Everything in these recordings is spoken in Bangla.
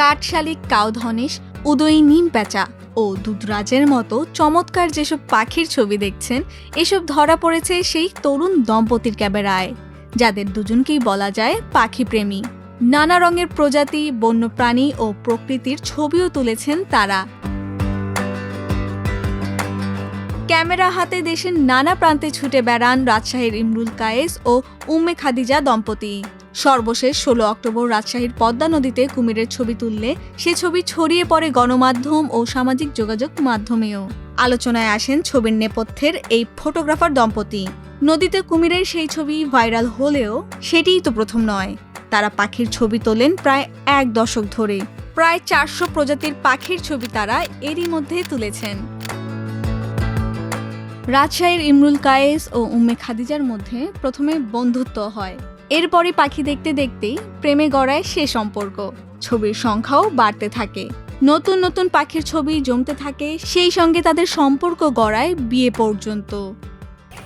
কাঠশালিক কাউধনেশ, উদয়ী নিম প্যাঁচা ও দুধরাজের মতো চমৎকার যেসব পাখির ছবি দেখছেন, এসব ধরা পড়েছে সেই তরুণ দম্পতির ক্যামেরায়, যাদের দুজনকেই বলা যায় পাখি প্রেমী নানা রঙের প্রজাতি, বন্যপ্রাণী ও প্রকৃতির ছবিও তুলেছেন তারা। ক্যামেরা হাতে দেশের নানা প্রান্তে ছুটে বেড়ান রাজশাহীর ইমরুল কায়েস ও উম্মে খাদিজা দম্পতি। সর্বশেষ ষোলো অক্টোবর রাজশাহীর পদ্মা নদীতে কুমিরের ছবি তুললে সে ছবি ছড়িয়ে পড়ে গণমাধ্যম ও সামাজিক যোগাযোগ মাধ্যমেও। আলোচনায় আসেন ছবির নেপথ্যের এই ফটোগ্রাফার দম্পতি। নদীতে কুমিরের সেই ছবি ভাইরাল হলেও সেটিই তো প্রথম নয়। তারা পাখির ছবি তোলেন প্রায় এক দশক ধরে। প্রায় চারশো প্রজাতির পাখির ছবি তারা এরই মধ্যে তুলেছেন। রাজশাহীর ইমরুল কায়েস ও উম্মে খাদিজার মধ্যে প্রথমে বন্ধুত্ব হয়। এরপরই পাখি দেখতে দেখতেই প্রেমে গড়ায় সে সম্পর্ক। ছবির সংখ্যাও বাড়তে থাকে। নতুন নতুন পাখির ছবি জমতে থাকে, সেই সঙ্গে তাদের সম্পর্ক গড়ায় বিয়ে পর্যন্ত।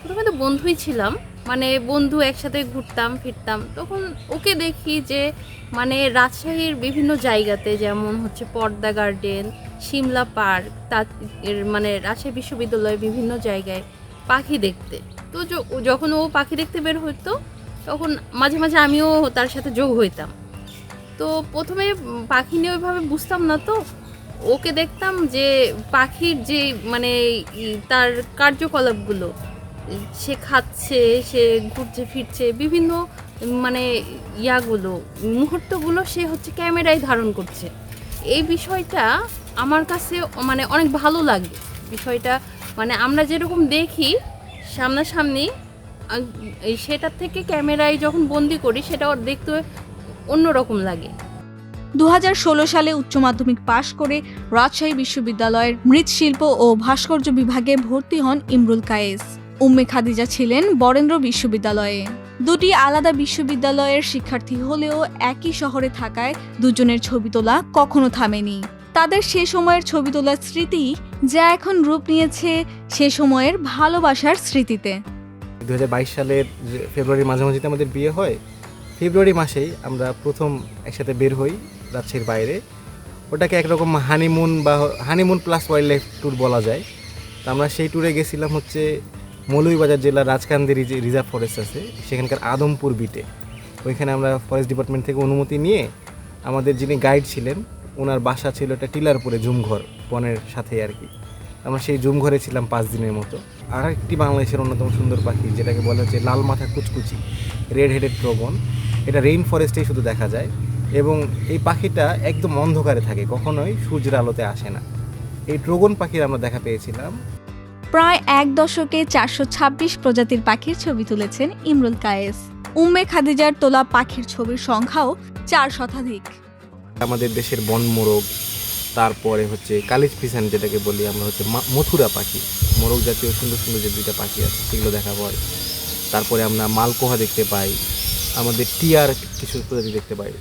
প্রথমে তো বন্ধুই ছিলাম মানে বন্ধু একসাথে ঘুরতাম, ফিরতাম। তখন ওকে দেখি যে মানে রাজশাহীর বিভিন্ন জায়গাতে যেমন হচ্ছে পর্দা গার্ডেন সিমলা পার্ক, তার মানে রাজশাহী বিশ্ববিদ্যালয়ে বিভিন্ন জায়গায় পাখি দেখতে। তো যখন ও পাখি দেখতে বের হতো তখন মাঝে মাঝে আমিও তার সাথে যোগ হইতাম। তো প্রথমে পাখি নিয়ে ওইভাবে বুঝতাম না তো। ওকে দেখতাম যে পাখির যে মানে তার কার্যকলাপগুলো, সে খাচ্ছে, সে ঘুরছে, ফিরছে, বিভিন্ন মানে ইয়াগুলো, মুহূর্তগুলো সে হচ্ছে ক্যামেরায় ধারণ করছে। এই বিষয়টা আমার কাছে মানে অনেক ভালো লাগে। বিষয়টা মানে আমরা যেরকম দেখি, সামনাসামনি সেটার থেকে ক্যামেরায় যখন বন্দি করি, সেটা ওর দেখতে অন্যরকম লাগে। দু হাজার ষোলো সালে উচ্চ মাধ্যমিক পাশ করে রাজশাহী বিশ্ববিদ্যালয়ের মৃৎশিল্প ও ভাস্কর্য বিভাগে ভর্তি হন ইমরুল কায়েস। উম্মে খাদিজা ছিলেন বরেন্দ্র বিশ্ববিদ্যালয়ে। দুটি আলাদা বিশ্ববিদ্যালয়ের শিক্ষার্থী হলেও একই শহরে থাকায় দুজনের ছবি তোলা কখনো থামেনি। তাদের সে সময়ের ছবি তোলার স্মৃতি যা এখন রূপ নিয়েছে সে সময়ের ভালোবাসার স্মৃতিতে। দু হাজার বাইশ সালের ফেব্রুয়ারির মাঝামাঝিতে আমাদের বিয়ে হয়, ফেব্রুয়ারি মাসেই আমরা প্রথম একসাথে বের হই রাজশাহীর বাইরে। ওটাকে একরকম হানিমুন বা honeymoon plus wild life tour বলা যায়। তো আমরা সেই ট্যুরে গেছিলাম হচ্ছে মৌলভীবাজার জেলার রাজকান্দি রিজার্ভ ফরেস্ট আছে, সেখানকার আদমপুর বিটে ওইখানে আমরা ফরেস্ট ডিপার্টমেন্ট থেকে অনুমতি নিয়ে আমাদের যিনি গাইড ছিলেন, ওনার বাসা ছিল একটা টিলারপুরে জুমঘর বনের সাথে আর কি। আমরা সেই জুমঘরে ছিলাম পাঁচ দিনের মতো। আর একটি বাংলাদেশের অন্যতম সুন্দর পাখি যেটাকে বলা হচ্ছে লাল মাথা কুচকুচি রেড হেডেড ট্রগন এটা রেইন ফরেস্টেই শুধু দেখা যায় এবং এই পাখিটা একদম অন্ধকারে থাকে কখনোই সূর্যের আলোতে আসে না। এই ট্রগন পাখির আমরা দেখা পেয়েছিলাম। প্রায় এক দশকে চারশো ছাব্বিশ প্রজাতির পাখির ছবি তুলেছেন ইমরুল কায়েস। উম্মে খাদিজার তোলা পাখির ছবির সংখ্যাও চার শতাধিক। আমাদের দেশের বন মোরগ তারপরে হচ্ছে কালিজ পিসান যেটাকে বলি আমরা হচ্ছে মথুরা পাখি, মোরগ জাতীয় সুন্দর সুন্দর যে দুইটা পাখি আছে, সেগুলো দেখা হয় তারপরে আমরা মালকোহা দেখতে পাই, আমাদের টিয়ার কিছু প্রজাতি দেখতে পাই।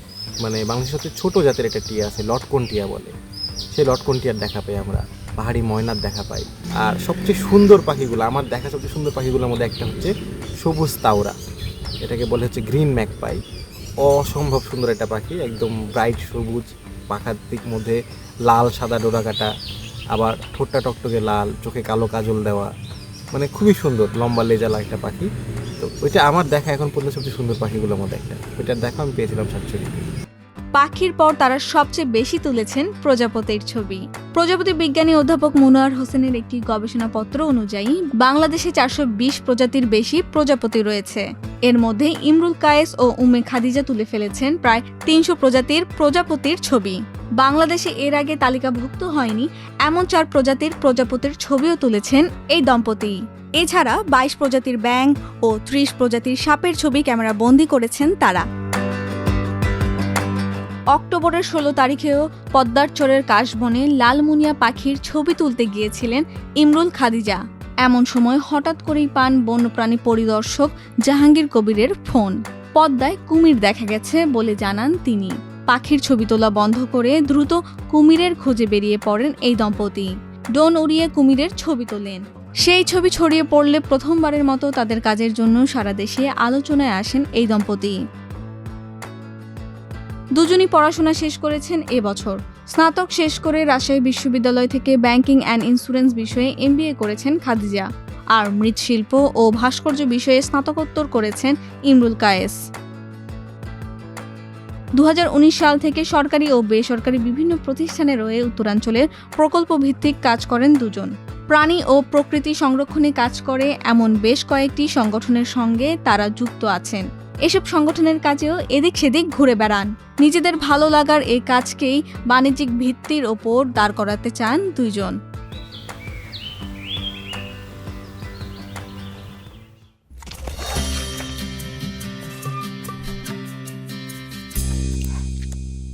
মানে বাংলাদেশের হচ্ছে ছোটো জাতের একটা টিয়া আছে, লটকন টিয়া বলে। সেই লটকন টিয়ার দেখা পাই আমরা, পাহাড়ি ময়নার দেখা পাই। আর সবচেয়ে সুন্দর পাখিগুলো, আমার দেখা সবচেয়ে সুন্দর পাখিগুলোর মধ্যে একটা হচ্ছে সবুজ তাওরা। এটাকে বলে হচ্ছে গ্রিন ম্যাক পাই অসম্ভব সুন্দর একটা পাখি, একদম ব্রাইট সবুজ, পাখার দিক মধ্যে লাল, সাদা ডোরা কাটা, আবার ঠোঁটটা টকটকে লাল, চোখে কালো কাজল দেওয়া। মানে খুবই সুন্দর, লম্বা লেজালা একটা পাখি। তো ওইটা আমার দেখা এখন পর্যন্ত সবচেয়ে সুন্দর পাখিগুলোর মধ্যে একটা। ওইটার দেখা আমি পেয়েছিলাম সাতচল্লিশ। পাখির পর তারা সবচেয়ে বেশি তুলেছেন প্রজাপতির ছবি। প্রজাপতি বিজ্ঞানী অধ্যাপক মুনোয়ার হোসেনের একটি গবেষণাপত্র অনুযায়ী, বাংলাদেশে চারশো বিশ প্রজাতির বেশি প্রজাপতি রয়েছে। এর মধ্যে ইমরুল কায়েস ও উমে খাদিজা তুলে ফেলেছেন প্রায় তিনশো প্রজাতির প্রজাপতির ছবি। বাংলাদেশে এর আগে তালিকাভুক্ত হয়নি এমন চার প্রজাতির প্রজাপতির ছবিও তুলেছেন এই দম্পতি। এছাড়া বাইশ প্রজাতির ব্যাং ও ত্রিশ প্রজাতির সাপের ছবি ক্যামেরা বন্দি করেছেন তারা। অক্টোবরের ষোলো তারিখেও পদ্মার চরের কাশবনে লালমুনিয়া পাখির ছবি তুলতে গিয়েছিলেন ইমরুল খাদিজা। এমন সময় হঠাৎ করেই পান বন্যপ্রাণী পরিদর্শক জাহাঙ্গীর কবিরের ফোন। পদ্মায় কুমির দেখা গেছে বলে জানান তিনি। পাখির ছবি তোলা বন্ধ করে দ্রুত কুমিরের খোঁজে বেরিয়ে পড়েন এই দম্পতি। ডোন উড়িয়ে কুমিরের ছবি তোলেন। সেই ছবি ছড়িয়ে পড়লে প্রথমবারের মতো তাদের কাজের জন্য সারা দেশে আলোচনায় আসেন এই দম্পতি। দুজনই পড়াশোনা শেষ করেছেন এবছর। স্নাতক শেষ করে রাজশাহী বিশ্ববিদ্যালয় থেকে ব্যাংকিং অ্যান্ড ইন্স্যুরেন্স বিষয়ে এমবিএ করেছেন খাদিজা। আর মৃৎশিল্প ও ভাস্কর্য বিষয়ে স্নাতকোত্তর করেছেন ইমরুল কায়েস। দু হাজার উনিশ সাল থেকে সরকারি ও বেসরকারি বিভিন্ন প্রতিষ্ঠানে রয়ে উত্তরাঞ্চলের প্রকল্প ভিত্তিক কাজ করেন দুজন। প্রাণী ও প্রকৃতি সংরক্ষণে কাজ করে এমন বেশ কয়েকটি সংগঠনের সঙ্গে তারা যুক্ত আছেন। এসব সংগঠনের কাজেও এদিক সেদিক ঘুরে বেড়ান। নিজেদের ভালো লাগার এই কাজকেই বাণিজ্যিক ভিত্তির ওপর দাঁড় করাতে চান দুইজন।